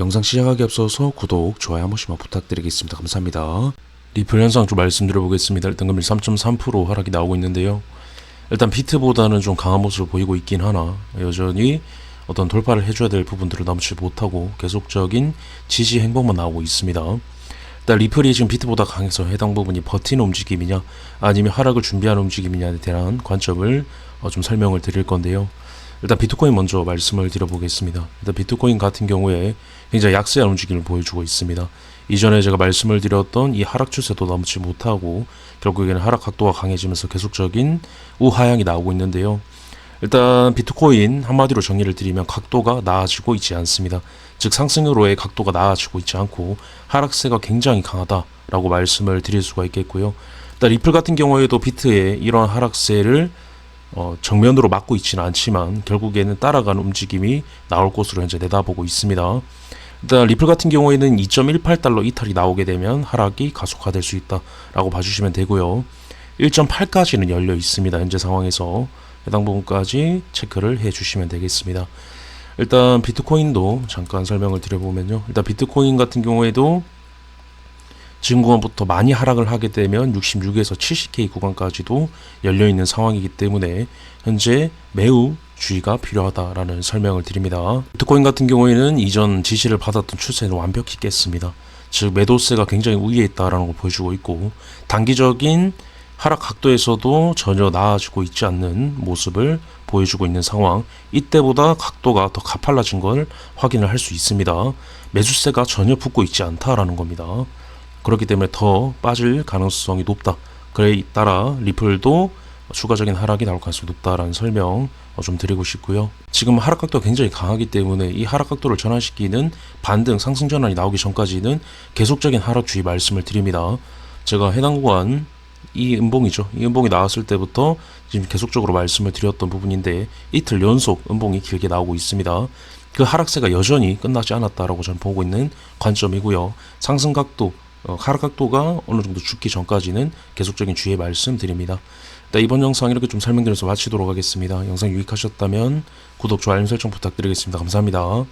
영상 시작하기 앞서서 구독, 좋아요 한 번씩만 부탁드리겠습니다. 감사합니다. 리플 현상 좀 말씀드려 보겠습니다. 일단 금일 3.3% 하락이 나오고 있는데요. 일단 비트보다는 좀 강한 모습을 보이고 있긴 하나 여전히 어떤 돌파를 해줘야 될 부분들을 넘지 못하고 계속적인 지지 행보만 나오고 있습니다. 일단 리플이 지금 비트보다 강해서 해당 부분이 버티는 움직임이냐 아니면 하락을 준비하는 움직임이냐에 대한 관점을 어, 좀 설명을 드릴 건데요. 일단 비트코인 먼저 말씀을 드려보겠습니다. 일단 비트코인 같은 경우에 굉장히 약세한 움직임을 보여주고 있습니다. 이전에 제가 말씀을 드렸던 이 하락 추세도 넘지 못하고 결국에는 하락 각도가 강해지면서 계속적인 우하향이 나오고 있는데요. 일단 비트코인 한마디로 정리를 드리면 각도가 나아지고 있지 않습니다. 즉 상승으로의 각도가 나아지고 있지 않고 하락세가 굉장히 강하다라고 말씀을 드릴 수가 있겠고요. 일단 리플 같은 경우에도 비트의 이런 하락세를 어, 정면으로 막고 있지는 않지만 결국에는 따라가는 움직임이 나올 것으로 현재 내다보고 있습니다. 일단 리플 같은 경우에는 2.18달러 이탈이 나오게 되면 하락이 가속화될 수 있다라고 봐주시면 되고요. 1.8까지는 열려 있습니다. 현재 상황에서 해당 부분까지 체크를 해주시면 되겠습니다. 일단 비트코인도 잠깐 설명을 드려보면요. 일단 비트코인 같은 경우에도 지금 구간부터 많이 하락을 하게 되면 66에서 70K 구간까지도 열려 있는 상황이기 때문에 현재 매우 주의가 필요하다라는 설명을 드립니다. 비트코인 같은 경우에는 이전 지시를 받았던 추세는 완벽히 깼습니다. 즉 매도세가 굉장히 우위에 있다라는 걸 보여주고 있고 단기적인 하락 각도에서도 전혀 나아지고 있지 않는 모습을 보여주고 있는 상황. 이때보다 각도가 더 가팔라진 걸 확인을 할 수 있습니다. 매수세가 전혀 붙고 있지 않다라는 겁니다. 그렇기 때문에 더 빠질 가능성이 높다. 그에 따라 리플도 추가적인 하락이 나올 가능성이 높다라는 설명 어, 좀 드리고 싶고요. 지금 하락 각도가 굉장히 강하기 때문에 이 하락 각도를 전환시키는 반등 상승 전환이 나오기 전까지는 계속적인 하락 주의 말씀을 드립니다. 제가 해당 구간 이 음봉이죠. 이 음봉이 나왔을 때부터 지금 계속적으로 말씀을 드렸던 부분인데 이틀 연속 음봉이 길게 나오고 있습니다. 그 하락세가 여전히 끝나지 않았다라고 저는 보고 있는 관점이고요. 상승 각도, 어, 하락 각도가 어느 정도 죽기 전까지는 계속적인 주의 말씀드립니다. 네, 이번 영상 이렇게 좀 설명드려서 마치도록 하겠습니다. 영상 유익하셨다면 구독, 좋아요, 알림 설정 부탁드리겠습니다. 감사합니다.